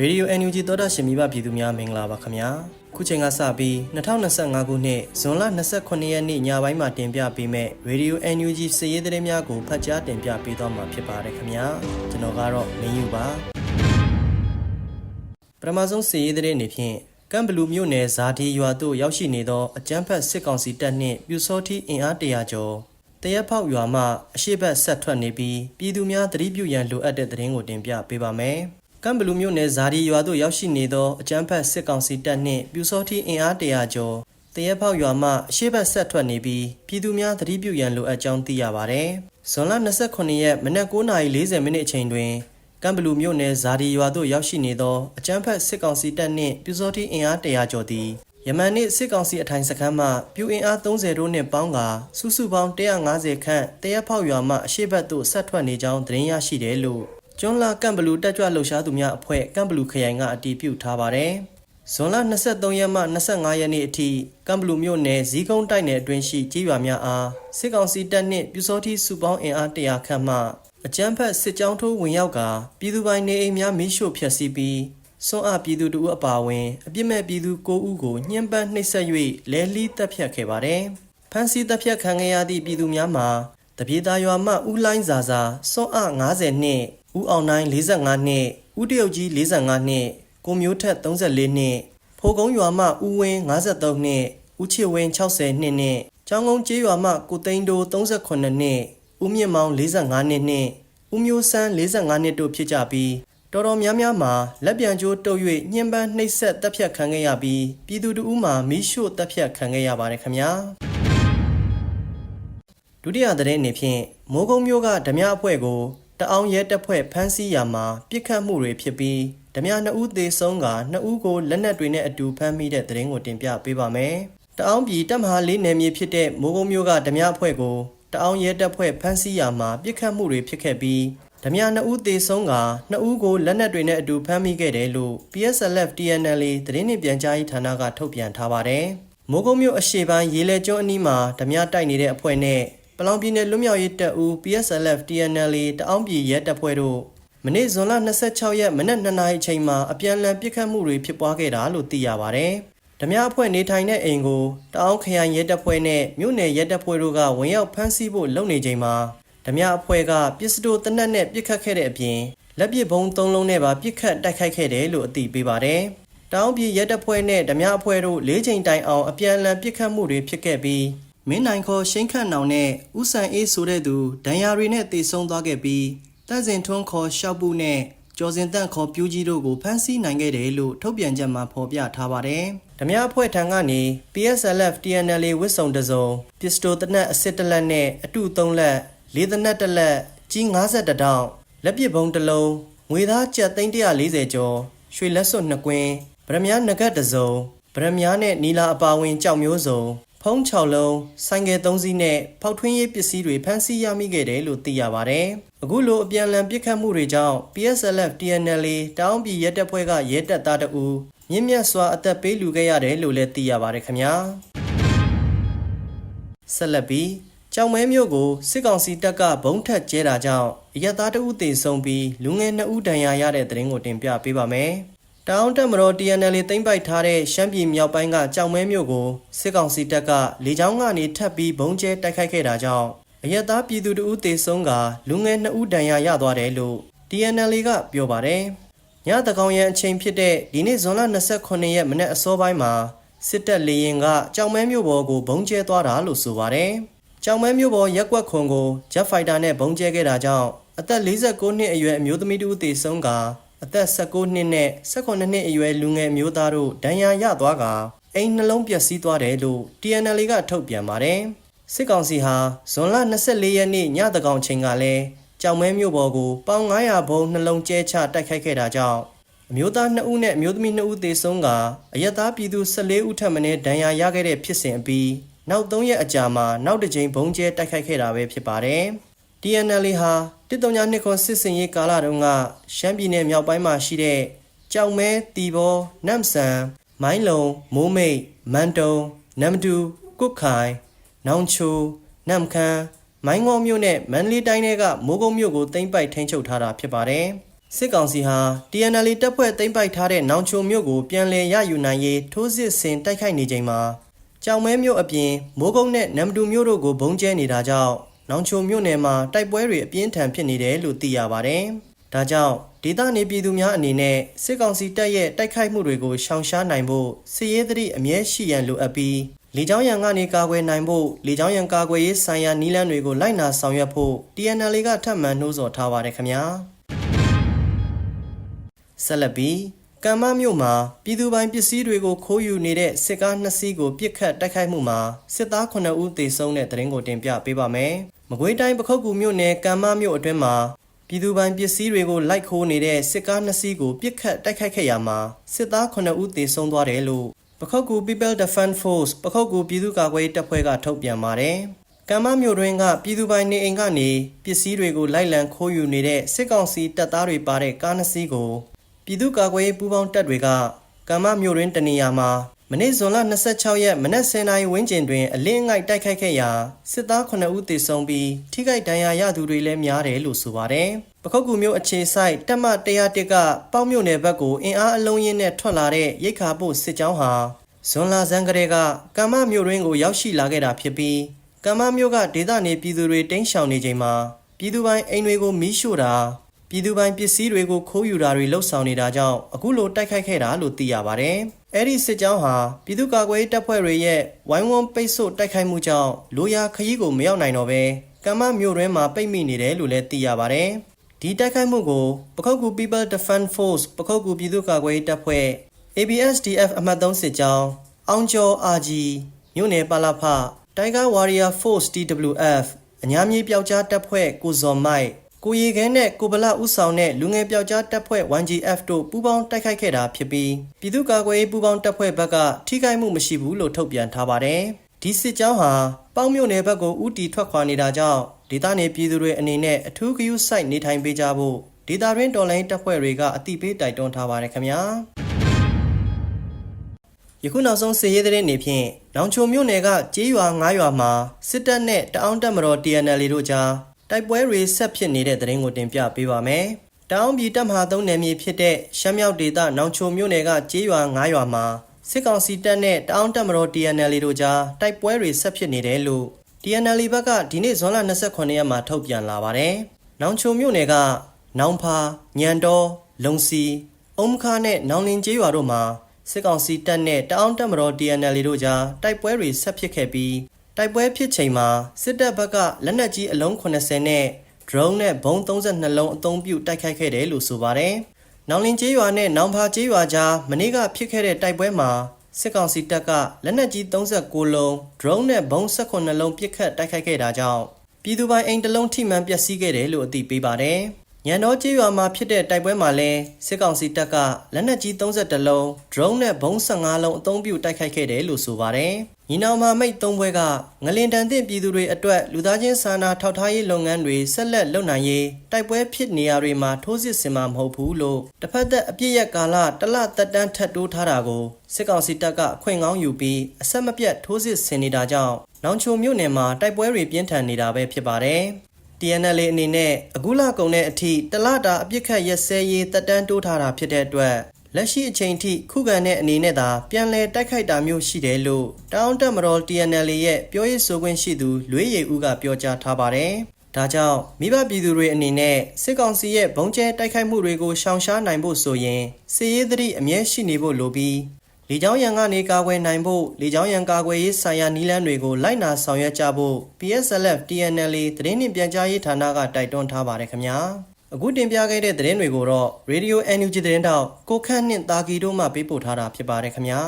ရေဒီယို NUG သောတာရှင်မိဘပြည်သူများမင်္ဂလာပါခင်ဗျာခုချိန်ကစပြီး2025ခုနှစ်ဇွန်လ29ရက်နေ့ညပိုင်းမှာတင်ပြပေးမဲ့ရေဒီယို NUG စည်ရေးသတင်းများကိုဖတ်ကြားတင်ပြပေးသွားမှာဖြစ်ပါတယ်ခင်ဗျာကျွန်တော်ကတော့မင်းယူပါပထမဆုံးစည်ရေးသတင်းအနေဖြင့်ကမ်ဘလူမြို့နယ်ဇာဒီရွာသို့ရောက်ရှိနေသောအကြမ်းဖက်စစ်ကောင်စီတပ်နှင့်ပြူစောတိအင်အားတရာကျော်တရက်ဖောက်ရွာမှအရှိတ်ဘက်ဆက်ထွက်နေပြီးပြည်သူများသတိပြုရန်လိုအပ်တဲ့သတင်းကိုတင်ပြပေးပါမယ်။ ကမ်ဘလူမြို့နယ်ဇာဒီရွာသို့ရောက်ရှိနေသောအကြမ်းဖက်စစ်ကောင်စီတပ်နှင့်ပြူစောတိအင်အားတရာကျော်တရက်ဖောက်ရွာမှအရှိတ်ဘက်ဆက်ထွက်နေပြီးပြည်သူများသတိပြုရန်လိုအပ်ကြောင်းသိရပါဗျ။ဇွန်လ29ရက်မနက်9:40မိနစ်အချိန်တွင်ကမ်ဘလူမြို့နယ်ဇာဒီရွာသို့ရောက်ရှိနေသောအကြမ်းဖက်စစ်ကောင်စီတပ်နှင့်ပြူစောတိအင်အားတရာကျော်သည်ယမန်နေ့စစ်ကောင်စီအထိုင်စခန်းမှပြူအင်အား30တို့နှင့်ပေါင်းကာစုစုပေါင်း150ခန့်တရက်ဖောက်ရွာမှအရှိတ်ဘက်သို့ဆက်ထွက်နေကြောင်းသတင်းရရှိတယ်လို့ ကျွန်းလာကမ်ဘလူတက်ကြွလှုပ်ရှားသူများအဖွဲ့ကမ်ဘလူခရိုင်ကအတည်ပြုထားပါတယ်။ဇွန်လ23ရက်မှ25ရက်နေ့အထိကမ်ဘလူမြို့နယ်ဇီးကုန်းတိုက်နယ်အတွင်းရှိကြေးရွာများအားစစ်ကောင်စီတပ်နှင့်ပြူစောတိစုပေါင်းအင်အား100ခန့်မှအကြမ်းဖက်စစ်ကြောင်းထိုးဝင်ရောက်ကာပြည်သူပိုင်နေအိမ်များမိရှို့ဖျက်ဆီးပြီးစွန့်အားပြည်သူတို့အပါအဝင်အပြစ်မဲ့ပြည်သူ9ဦးကိုညှဉ်းပန်းနှိပ်စက်၍လဲလှီးတပ်ဖြတ်ခဲ့ပါတယ်။ဖမ်းဆီးတပ်ဖြတ်ခံခဲ့ရသည့်ပြည်သူများမှာ တပြေသားရွာမှဦးလိုင်းစာစာစွန့်အား90နှစ်ဦးအောင်နိုင်45နှစ်ဦးတရုတ်ကြီး45နှစ်ကိုမျိုးထက်34နှစ်ဖိုကုန်းရွာမှဦးဝင်း53နှစ်ဦးချစ်ဝင်း60နှစ်နဲ့ကျောင်းကုန်းကျေးရွာမှကိုသိန်းတိုး38နှစ်ဦးမြင့်မောင်45နှစ်နဲ့ဦးမျိုးစန်း45နှစ်တို့ဖြစ်ကြပြီးတော်တော်များများမှာလက်ပြန်ကျိုးတုပ်၍ညှဉ်းပန်းနှိပ်စက်တပ်ဖြတ်ခံခဲ့ရပြီးပြည်သူတို့မှမိရှို့တပ်ဖြတ်ခံခဲ့ရပါတယ်ခင်ဗျာ ဒုတိယသတင်းအနေဖြင့်မိုးကုံမျိုးကဓမြအဖွဲ့ကိုတအောင်ရဲတပ်ဖွဲ့ဖမ်းဆီးရာမှာပြစ်ခတ်မှုတွေဖြစ်ပြီးဓမြနှစ်ဦးသေဆုံးကနှစ်ဦးကိုလက်နက်တွေနဲ့အတူဖမ်းမိတဲ့သတင်းကိုတင်ပြပေးပါမယ်တအောင်ပြည်တပ်မဟာလေးနယ်မြေဖြစ်တဲ့မိုးကုံမျိုးကဓမြအဖွဲ့ကိုတအောင်ရဲတပ်ဖွဲ့ဖမ်းဆီးရာမှာပြစ်ခတ်မှုတွေဖြစ်ခဲ့ပြီးဓမြနှစ်ဦးသေဆုံးကနှစ်ဦးကိုလက်နက်တွေနဲ့အတူဖမ်းမိခဲ့တယ်လို့ PSLF TNL သတင်းနှင့်ပြန်ကြားရေးဌာနကထုတ်ပြန်ထားပါတယ်။မိုးကုံမြို့အရှေ့ပိုင်းရေလဲကျွန်းအနီးမှာဓမြတိုက်နေတဲ့အဖွဲ့နဲ့ပ လောင်ပြည်နယ်လွတ်မြောက်ရေးတပ်ဦး PSLF TNL တအောင်းပြည်ရဲတပ်ဖွဲ့တို့မနေ့ဇွန်လ26ရက်မနက်2နာရီအချိန်မှာအပြန်အလှန်ပစ်ခတ်မှုတွေဖြစ်ပွားခဲ့တာလို့သိရပါတယ်။ဓမြအဖွဲ့နေထိုင်တဲ့အိမ်ကိုတအောင်းခရိုင်ရဲတပ်ဖွဲ့နဲ့မြို့နယ်ရဲတပ်ဖွဲ့တို့ကဝင်ရောက်ဖမ်းဆီးဖို့လုပ်နေချိန်မှာဓမြအဖွဲ့ကပစ္စတိုတနက်နဲ့ပစ်ခတ်ခဲ့တဲ့အပြင်လက်ပစ်ဘုံ၃လုံးနဲ့ပါပစ်ခတ်တိုက်ခိုက်ခဲ့တယ်လို့အသိပေးပါတယ်။တောင်ပြည်ရဲတပ်ဖွဲ့နဲ့ဓမြအဖွဲ့တို့၄ချိန်တိုင်အောင်အပြန်အလှန်ပစ်ခတ်မှုတွေဖြစ်ခဲ့ပြီး မင်းနိုင်ခေါ်ရှိန်ခန့်နောင်နဲ့ဦးဆန်အေးဆိုတဲ့သူဒဏ်ရာတွေနဲ့တေဆုံးသွားခဲ့ပြီးတပ်စဉ်ထွန်းခေါ်ရှောက်ပူနဲ့ကျော်စင်တန့်ခေါ်ပြူးကြီးတို့ကိုဖမ်းဆီးနိုင်ခဲ့တယ်လို့ထုတ်ပြန်ချက်မှာဖော်ပြထားပါတယ်။ဓမြအဖွဲ့ထံကနေ PSLF TNL ဝစ်စုံတစုံပစ္စတိုတနက်အစစ်တလက်နဲ့အတူ၃လက်လေးသနက်တစ်လက်ကြီး52တောင်လက်ပစ်ဘုံတစ်လုံးငွေသားကျပ်သိန်း140ကျော်ရွှေလက်စွပ်နှစ်ကွင်းဗရမ ्या ငကတ်တစ်စုံဗရမ ्या နဲ့နီလာအပါဝင်ကြောက်မျိုးစုံ ဖုံး6လုံးဆိုင်ကယ်3စီးနဲ့ဖောက်ထွင်းရေးပစ္စည်းတွေဖမ်းဆီးရမိခဲ့တယ်လို့သိရပါဗျ။အခုလိုအပြန်အလှန်ပစ်ခတ်မှုတွေကြောင့် PSLF TNL တောင်းပြည်ရဲတပ်ဖွဲ့ကရဲတပ်သားတအူမြင့်မြတ်စွာအသက်ပေးလူခဲ့ရတယ်လို့လည်းသိရပါတယ်ခင်ဗျာ။ဆက်လက်ပြီးကြောင်မဲမျိုးကိုစစ်ကောင်စီတပ်ကဘုံထက်ကျဲတာကြောင့်အရက်သားတဦးသေဆုံးပြီးလူငယ်2ဦးဒဏ်ရာရတဲ့တဲ့ရင်ကိုတင်ပြပေးပါမယ်။ တောင်တက်မတော် TNL သိမ်းပိုက်ထားတဲ့ရှမ်းပြည်မြောက်ပိုင်းကကြောင်မဲမျိုးကိုစစ်ကောင်စီတပ်ကလေကြောင်းကနေထပ်ပြီးဘုံကျဲတိုက်ခိုက်ခဲ့တာကြောင့်အရက်သားပြည်သူ2ဦးသေဆုံးကလူငယ်2ဦးဒဏ်ရာရသွားတယ်လို့ TNL ကပြောပါတယ်။ညတကောင်ရန်အချိန်ဖြစ်တဲ့ဒီနေ့ဇွန်လ29ရက်မနေ့အစောပိုင်းမှာစစ်တပ်လေရင်ကကြောင်မဲမျိုးပေါ်ကိုဘုံကျဲသွားတာလို့ဆိုပါတယ်။ကြောင်မဲမျိုးပေါ်ရက်ကွက်ခွန်ကိုဂျက်ဖိုက်တာနဲ့ဘုံကျဲခဲ့တာကြောင့်အသက်49နှစ်အရွယ်အမျိုးသမီးတူသေဆုံးက အသက်19နှစ်နဲ့18နှစ်အရွယ်လူငယ်အမျိုးသားတို့ဒဏ်ရာရသွားကအိမ်နှလုံးပျက်စီးသွားတယ်လို့ TNL ကထုတ်ပြန်ပါတယ်။စစ်ကောင်စီဟာဇွန်လ24ရက်နေ့ညတကောင်ချိန်ကလည်းကြောင်မဲမျိုးပေါ်ကိုပေါင်900ဘုံနှလုံးကျဲချတိုက်ခိုက်ခဲ့တာကြောင့်အမျိုးသား2ဦးနဲ့အမျိုးသမီး2ဦးသေဆုံးကအရက်သားပြည်သူ14ဦးထပ်မံဒဏ်ရာရခဲ့တဲ့ဖြစ်စဉ်အပြီးနောက်၃ရက်အကြာမှာနောက်တစ်ကြိမ်ဘုံကျဲတိုက်ခိုက်ခဲ့တာပဲဖြစ်ပါတယ်။ TNL ဟာ139နှစ်ခွန်စစ်စင်ရေးကာလတုန်းကရှမ်းပြည်နယ်မြောက်ပိုင်းမှာရှိတဲ့ကြောင်မဲတီဘောနမ်ဆန်မိုင်းလုံမိုးမိတ်မန်တုံနမ်တူကုတ်ခိုင်နောင်ချိုနမ်ခမ်းမိုင်းငေါမြို့နဲ့မန္တလေးတိုင်းတွေကမိုးကုတ်မြို့ကိုသိမ်းပိုက်ထိန်းချုပ်ထားတာဖြစ်ပါတယ်စစ်ကောင်စီဟာ TNL တပ်ဖွဲ့သိမ်းပိုက်ထားတဲ့နောင်ချိုမြို့ကိုပြန်လည်ရယူနိုင်ရေးထိုးစစ်ဆင်တိုက်ခိုက်နေချိန်မှာကြောင်မဲမြို့အပြင်မိုးကုတ်နဲ့နမ်တူမြို့တို့ကိုဘုံကျဲနေတာကြောင့် နောင်ချိုမြို့နယ်မှာတိုက်ပွဲတွေအပြင်းထန်ဖြစ်နေတယ်လို့သိရပါတယ်။ဒါကြောင့်ဒေသနေပြည်သူများအနေနဲ့စစ်ကောင်စီတပ်ရဲ့တိုက်ခိုက်မှုတွေကိုရှောင်ရှားနိုင်ဖို့စစ်ရေးသတိအမြဲရှိရန်လိုအပ်ပြီးလေကြောင်းရန်ကနေကာကွယ်နိုင်ဖို့လေကြောင်းရန်ကာကွယ်ရေးဆိုင်ရာနည်းလမ်းတွေကိုလိုက်နာဆောင်ရွက်ဖို့ TNL ကထပ်မံနှိုးဆော်ထားပါတယ်ခင်ဗျာဆက်လက်ပြီး ကမ္မမြို့မှာပြည်သူပိုင်ပစ္စည်းတွေကိုခိုးယူနေတဲ့စစ်ကားနှစ်စီးကိုပြစ်ခတ်တိုက်ခိုက်မှုမှာစစ်သား9ဦးသေဆုံးတဲ့တဲ့ရင်ကိုတင်ပြပေးပါမယ်။မကွေးတိုင်းပခုတ်ကူမြို့နယ်ကမ္မမြို့အတွင်းမှာပြည်သူပိုင်ပစ္စည်းတွေကိုလိုက်ခိုးနေတဲ့စစ်ကားနှစ်စီးကိုပြစ်ခတ်တိုက်ခိုက်ခဲ့ရမှာစစ်သား9ဦးသေဆုံးသွားတယ်လို့ပခုတ်ကူ People Defense Force ပခုတ်ကူပြည်သူ့ကာကွယ်ရေးတပ်ဖွဲ့ကထုတ်ပြန်ပါတယ်။ကမ္မမြို့တွင်ကပြည်သူပိုင်နေအိမ်ကနေပစ္စည်းတွေကိုလိုက်လံခိုးယူနေတဲ့စစ်ကောင်စီတပ်သားတွေပါတဲ့ကားနှစ်စီးကို ပြည်သူ့ကာကွယ်ရေးပူးပေါင်းတပ်တွေကကမ္မမြို့တွင်တနေရာမှာမနေ့ဇွန်လ26ရက်မနက်10:00နာရီဝန်းကျင်တွင်အလင်းအငိုက်တိုက်ခိုက်ခဲ့ရာစစ်သား9ဦးသေဆုံးပြီးထိခိုက်ဒဏ်ရာရသူတွေလည်းများတယ်လို့ဆိုပါတယ်။ပခုတ်ကူမြို့အခြေဆိုင်တပ်မ101ကပေါက်မြို့နယ်ဘက်ကိုအင်အားအလုံးရင်းနဲ့ထွက်လာတဲ့ရိတ်ခါပို့စစ်ကြောင်းဟာဇွန်လဆန်းကလေးကကမ္မမြို့တွင်ကိုရောက်ရှိလာခဲ့တာဖြစ်ပြီးကမ္မမြို့ကဒေသနေပြည်သူတွေတိမ်းရှောင်နေချိန်မှာပြည်သူပိုင်အိမ်တွေကိုမီးရှို့တာ ပြည်သူပိုင်ပစ္စည်းတွေကိုခိုးယူတာတွေလှုပ်ဆောင်နေတာကြောင့်အခုလိုတိုက်ခိုက်ခဲ့တာလို့သိရပါတယ်။အဲ့ဒီစစ်ကြောင်းဟာပြည်သူ့ကာကွယ်ရေးတပ်ဖွဲ့တွေရဲ့ဝိုင်းဝန်းပိတ်ဆို့တိုက်ခိုက်မှုကြောင့်လိုရာခရီးကိုမရောက်နိုင်တော့ဘဲကမ္မမြို့တွင်မှာပိတ်မိနေတယ်လို့လည်းသိရပါတယ်။ဒီတိုက်ခိုက်မှုကိုပခုတ်ကူ People Defense Force ပခုတ်ကူပြည်သူ့ကာကွယ်ရေးတပ်ဖွဲ့ ABSDF အမှတ်3စစ်ကြောင်းအောင်ကျော် RG မြို့နယ်ပါလာဖ Tiger Warrior Force TWF အညာမြေပျောက်ကြားတပ်ဖွဲ့ကိုဇော်မိုက် ကိုရီခဲနဲ့ကိုဗလာဥဆောင်တဲ့လူငယ်ပျောက်ကြားတပ်ဖွဲ့ 1GF တို့ပူးပေါင်းတိုက်ခိုက်ခဲ့တာဖြစ်ပြီးပြည်သူ့ကာကွယ်ရေးပူးပေါင်းတပ်ဖွဲ့ဘက်ကထိခိုက်မှုမရှိဘူးလို့ထုတ်ပြန်ထားပါတယ်။ဒီစစ်ကြောင်းဟာပေါင်းမြို့နယ်ဘက်ကိုဥတီထွက်ခွာနေတာကြောင့်ဒေသနေပြည်သူတွေအနေနဲ့အထူးဂရုစိုက်နေထိုင်ပေးကြဖို့ဒေတာရင်းတော်လိုင်းတပ်ဖွဲ့တွေကအတိပေးတိုက်တွန်းထားပါတယ်ခင်ဗျာယခုနောက်ဆုံးစစ်ရေးသတင်းနေဖြင့်နောင်ချိုမြို့နယ်ကကျေးရွာ9ရွာမှာစစ်တပ်နဲ့တအောင်းတပ်မတော် TNL တို့ကြား တိုက်ပွဲတွေဆက်ဖြစ်နေတဲ့သတင်းကိုတင်ပြပေးပါမယ်။တောင်ပြည်တပ်မဟာသုံးနယ်မြေဖြစ်တဲ့ရှမ်းမြောက်ဒေသနောင်ချိုမြို့နယ်ကကျေးရွာ9ရွာမှာစစ်ကောင်စီတပ်နဲ့တအောင်းတပ်မတော် TNL တို့ကြားတိုက်ပွဲတွေဆက်ဖြစ်နေတယ်လို့ TNL ဘက်ကဒီနေ့ဇွန်လ29ရက်မှာထုတ်ပြန်လာပါတယ်။နောင်ချိုမြို့နယ်ကနောင်ဖာညံတော်လုံစီအုံခါနဲ့နောင်လင်ကျေးရွာတို့မှာစစ်ကောင်စီတပ်နဲ့တအောင်းတပ်မတော် TNL တို့ကြားတိုက်ပွဲတွေဆက်ဖြစ်ခဲ့ပြီး တိုက်ပွဲဖြစ်ချိန်မှာစစ်တပ်ဘက်ကလက်နက်ကြီးအလုံး80နဲ့ drone နဲ့ဘုံ32လုံးအသုံးပြုတိုက်ခိုက်ခဲ့တယ်လို့ဆိုပါတယ်။နောင်လင်ကျေးရွာနဲ့နောင်ဖာကျေးရွာကြားမနေ့ကဖြစ်ခဲ့တဲ့တိုက်ပွဲမှာစစ်ကောင်စီတပ်ကလက်နက်ကြီး39လုံး drone နဲ့ဘုံ18လုံးပစ်ခတ်တိုက်ခိုက်ခဲ့တာကြောင့်ပြည်သူပိုင်အိမ်တစ်လုံးထိမှန်ပျက်စီးခဲ့တယ်လို့အသိပေးပါတယ်။ညံတော်ကျေးရွာမှာဖြစ်တဲ့တိုက်ပွဲမှာလည်းစစ်ကောင်စီတပ်ကလက်နက်ကြီး32လုံး drone နဲ့ဘုံ15လုံးအသုံးပြုတိုက်ခိုက်ခဲ့တယ်လို့ဆိုပါတယ်။ ညီနောင်မာမိတ်သုံးဘွဲကငလင်တန်တဲ့ပြည်သူတွေအတွက်လူသားချင်းစာနာထောက်ထားရေးလုပ်ငန်းတွေဆက်လက်လုပ်နိုင်ရေးတိုက်ပွဲဖြစ်နေရာတွေမှာထိုးစစ်ဆင်မှာမဟုတ်ဘူးလို့တစ်ဖက်သက်အပြစ်ရက်ကာလတလသက်တမ်းထပ်တိုးထားတာကိုစစ်ကောင်စီတပ်ကအခွင့်ကောင်းယူပြီးအဆက်မပြတ်ထိုးစစ်ဆင်နေတာကြောင့်နောင်ချိုမြို့နယ်မှာတိုက်ပွဲတွေပြင်းထန်နေတာပဲဖြစ်ပါတယ်။ TNL အနေနဲ့အခုလကုန်တဲ့အထိတလတာအပြစ်ခတ်ရက်စဲရေးတက်တန်းတိုးထားတာဖြစ်တဲ့အတွက် လက်ရှိအချိန်ထိခုခံတဲ့အနေနဲ့သာပြန်လည်တိုက်ခိုက်တာမျိုးရှိတယ်လို့တောင်းတက်မတော် TNL ရဲ့ပြောရေးဆိုခွင့်ရှိသူလွေးရည်ဦးကပြောကြားထားပါတယ်။ဒါကြောင့်မိဘပြည်သူတွေအနေနဲ့စစ်ကောင်စီရဲ့ဘုံကျဲတိုက်ခိုက်မှုတွေကိုရှောင်ရှားနိုင်ဖို့ဆိုရင်စစ်ရေးသတိအမြဲရှိနေဖို့လိုပြီးလေကြောင်းရန်ကနေကာကွယ်နိုင်ဖို့လေကြောင်းရန်ကာကွယ်ရေးဆိုင်ရာနည်းလမ်းတွေကိုလိုက်နာဆောင်ရွက်ကြဖို့ PSLF TNL သတင်းနှင့်ပြန်ကြားရေးဌာနကတိုက်တွန်းထားပါတယ်ခင်ဗျာ။ အခုတင်ပြခဲ့တဲ့သတင်းတွေကိုတော့ Radio NUG သတင်းတောက်ကိုခန့်နှင့်တာကီတို့မှပေးပို့ထားတာဖြစ်ပါတယ်ခင်ဗျာ